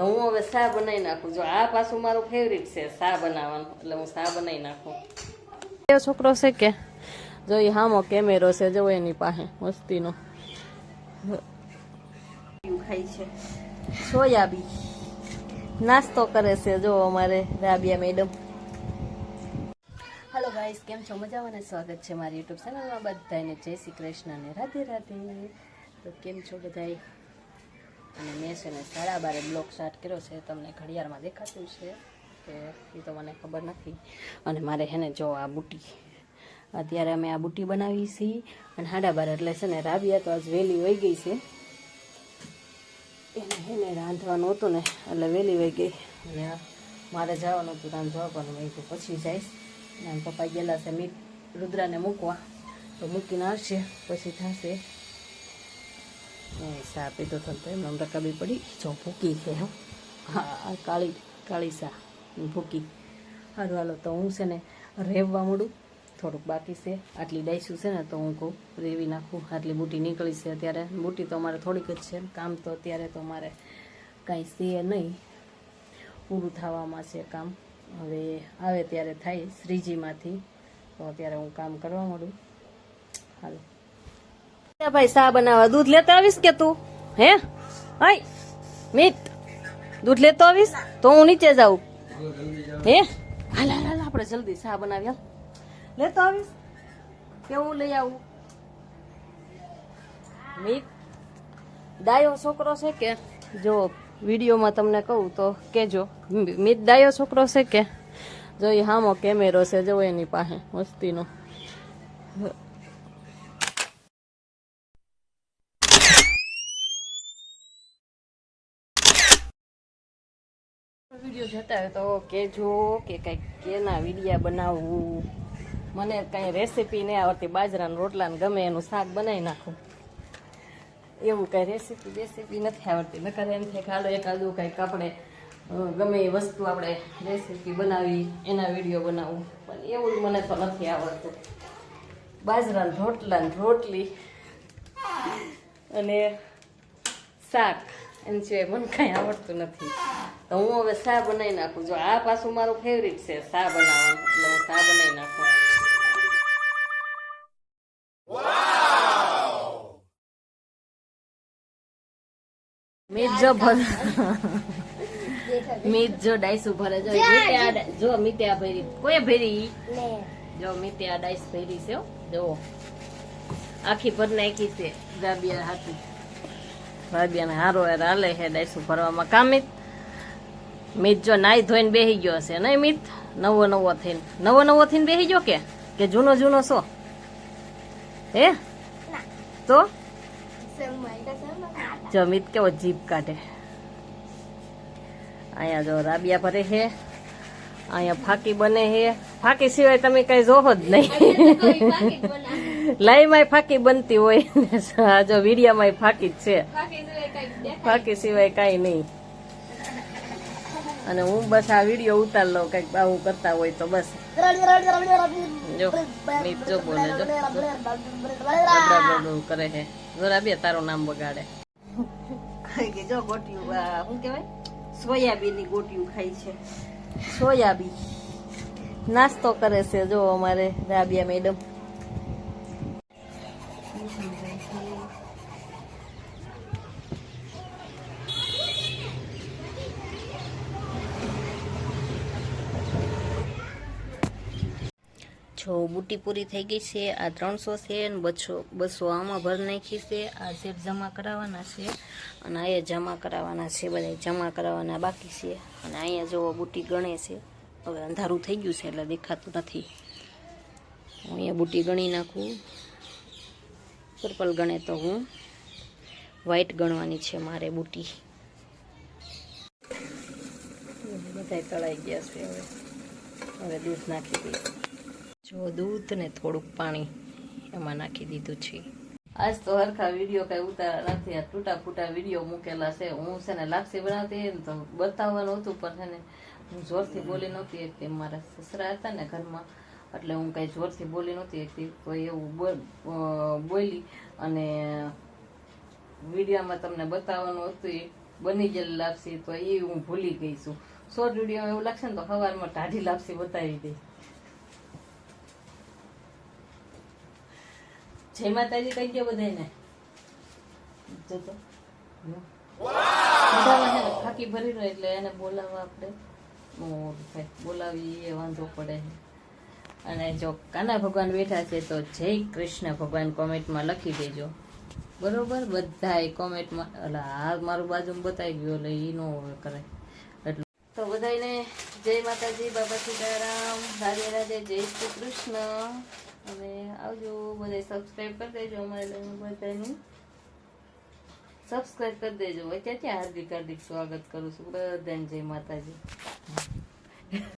તો હું હવે શા બનાવી નાખું. જો આ પાછું મારું ફેવરિટ છે શા બનાવવાનું. એટલે હું શા બનાવી નાખું. એ છોકરો છે કે? જો એ હામો કેમેરો છે જો એની પાસે મસ્તીનો. ખાય છે. સોયાબી નાસ્તો કરે છે જો અમારે રાબિયા મેડમ. હેલો ગાઈસ કેમ છો? મજામાં ને સ્વાગત છે મારી યુટ્યુબ ચેનલમાં બધાને. જય શ્રી કૃષ્ણ અને રાધે રાધે. તો કેમ છો બધાય? અને મેં છે ને સાડા બારે બ્લોક સ્ટાર્ટ કર્યો છે, તમને ઘડિયાળમાં દેખાતું છે કે એ તો મને ખબર નથી. અને મારે છે ને જો આ બુટી, અત્યારે અમે આ બુટી બનાવી છીએ અને સાડા બાર એટલે છે ને રાબિયા તો આજ વહેલી વહી ગઈ છે. એને એને રાંધવાનું હતું ને એટલે વહેલી વહી ગઈ. અને મારે જવાનું હતું રાંધવા પણ મેં તો પછી જઈશ. અને પપ્પા ગયેલા છે મી રુદ્રાને મૂકવા. તો મૂકીને આવશે, પછી થશે. એ સા પીધો હતો તો એમને રકાબી પડી. જો ભૂકી છે, હો. કાળી કાળી સા ભૂકી. સારું હાલો, તો હું છે ને રેવવા મોડું. થોડુંક બાકી છે. આટલી ડાઈસું છે ને તો હું કહું, રેવી નાખું. આટલી બુટી નીકળી છે અત્યારે. બુટી તો અમારે થોડીક જ છે. કામ તો અત્યારે તો મારે કાંઈ છે નહીં. પૂરું થવામાં છે કામ. હવે આવે ત્યારે થાય શ્રીજીમાંથી. તો અત્યારે હું કામ કરવા માંડું. હાલો. ભાઈ શા બનાવવા? દૂધ લેતા આવીશ કે તું? હે? હાય મીત, દૂધ લેતો આવીશ? તો હું નીચે જાઉં. હે? હાલ હાલ હાલ, આપણે જલ્દી શા બનાવી હાલ લેતો આવીશ? કે હું લઈ આવું? મીત ડાયો છોકરો છે કે? જો, વિડીયોમાં તમને કહું તો કેજો. મીત ડાયો છોકરો છે કે? જો એ હામો કેમેરો છે, જો એની પાસે, મસ્તીનો. વીડિયો જોતા હોય તો કેજો કે કંઈક કેના વિડીયા બનાવવું મને કાંઈ રેસીપી નહીં આવડતી, બાજરાના રોટલા ગમે એનું શાક બનાવી નાખું. એવું કઈ રેસીપી રેસીપી નથી આવડતી. નકર એમ થાય હાલો એકાદું કંઈક આપણે ગમે એ વસ્તુ આપણે રેસીપી બનાવી, એના વીડિયો બનાવવું પણ એવું મને તો નથી આવડતું. બાજરાના રોટલાને રોટલી અને શાક, એમ સિવાય મને કાંઈ આવડતું નથી. તો હું હવે શા બનાવી નાખું. જો આ પાછું મારું ફેવરિટ છે શા બનાવવાનું. એટલે હું શા બનાવી નાખું. મીત જો ભર મીત જો ડાઈસ ભરે જો મીતે જો. મીતે આ ભરી. કોઈ ભેરી? જો મીતે આ ડાઈસ ભેરી છે જો આખી ભર નાખી છે રાબિયા હાથી. ભાભિયાને હારો હાર હાલે છે ડાઈસું ભરવામાં કામિત? મીત જો નાઈ ધોઈને બેહી ગયો હશે. નહીં મીત? નવો નવો થઈને. નવો નવો થઈને બેહી ગયો કે? કે જૂનો જૂનો શો હે? તો? જો મીત કેવો જીભ કાઢે. અહીંયા જો રાબિયા ભરે છે અહીંયા ફાકી બને છે ફાકી સિવાય તમે કઈ જોહો જ નહીં. લાઈમાં ફાકી બનતી હોય જો વીડિયામાં ફાકી જ છે. ફાકી સિવાય કાંઈ નહીં. અને હું બસ આ વીડિયો ઉતાર લઉં કંઈક આવું કરતા હોય તો બસ. જો મીત જો બોલે જો. કરે છે જરા બે તારું નામ બગાડે. ગઈ જો ગોટિયું આ શું કહેવાય? સોયાબીનની ગોટિયું ખાઈ છે. સોયાબી નાસ્તો કરે છે જો અમારે રાબિયા મેડમ. જો બુટી પૂરી થઈ ગઈ છે, આ ત્રણસો છે અને બસો બસો આમાં ભર નાખી છે. આ સેટ જમા કરાવવાના છે અને અહીંયા જમા કરાવવાના છે બધા જમા કરાવવાના બાકી છે અને અહીંયા જો બુટી ગણે છે. હવે અંધારું થઈ ગયું છે એટલે દેખાતું નથી. હું અહીંયા બુટી ગણી નાખું. પર્પલ ગણે તો હું. વ્હાઈટ ગણવાની છે મારે બુટી. બધા તળાઈ ગયા છે હવે. હવે દૂધ નાખી દઈશું જો દૂધ ને થોડુંક પાણી એમાં નાખી દીધું છે. આજ તો હરખા વીડિયો કઈ ઉતારા નથી. આ તૂટા ફૂટા વીડિયો મૂકેલા છે. હું છે ને લાપસી બનાવતી ને તો બતાવવાનું હતું, પણ છે ને હું જોરથી બોલી નહોતી એકતી મારા સસરા હતા ને ઘરમાં, એટલે હું કઈ જોરથી બોલી નહોતી એકતી તો એવું બોલી અને વિડીયોમાં તમને બતાવવાનું હતું એ બની ગયેલી લાપસી. તો એ હું ભૂલી ગઈ છું. શોર્ટ વીડિયો એવું લાગશે ને તો સવારમાં ટાઢી લાપસી બતાવી દઈ જય માતાજી કહી દો બધાને ને ફાંકી ભરી રહ્યો એટલે એને બોલાવવા આપણે. મોડું થાય બોલાવી એ વાંધો પડે અને જો કાના ભગવાન બેઠા છે તો જય કૃષ્ણ ભગવાન કોમેન્ટમાં લખી દેજો. બરોબર? બધાય કોમેન્ટમાં એટલે આ મારું બાજુ બતાવી ગયું એટલે એ નો કરે. તો બધાને જય માતાજી, બાબા સીતારામ, રાધે રાધે, જય શ્રી કૃષ્ણ. અને આવજો બધા સબસ્ક્રાઈબ કરી દેજો અમારે બધાનું સબસ્ક્રાઈબ કરી દેજો. અત્યારથી હાર્દિક હાર્દિક સ્વાગત કરું છું. બધાને જય માતાજી.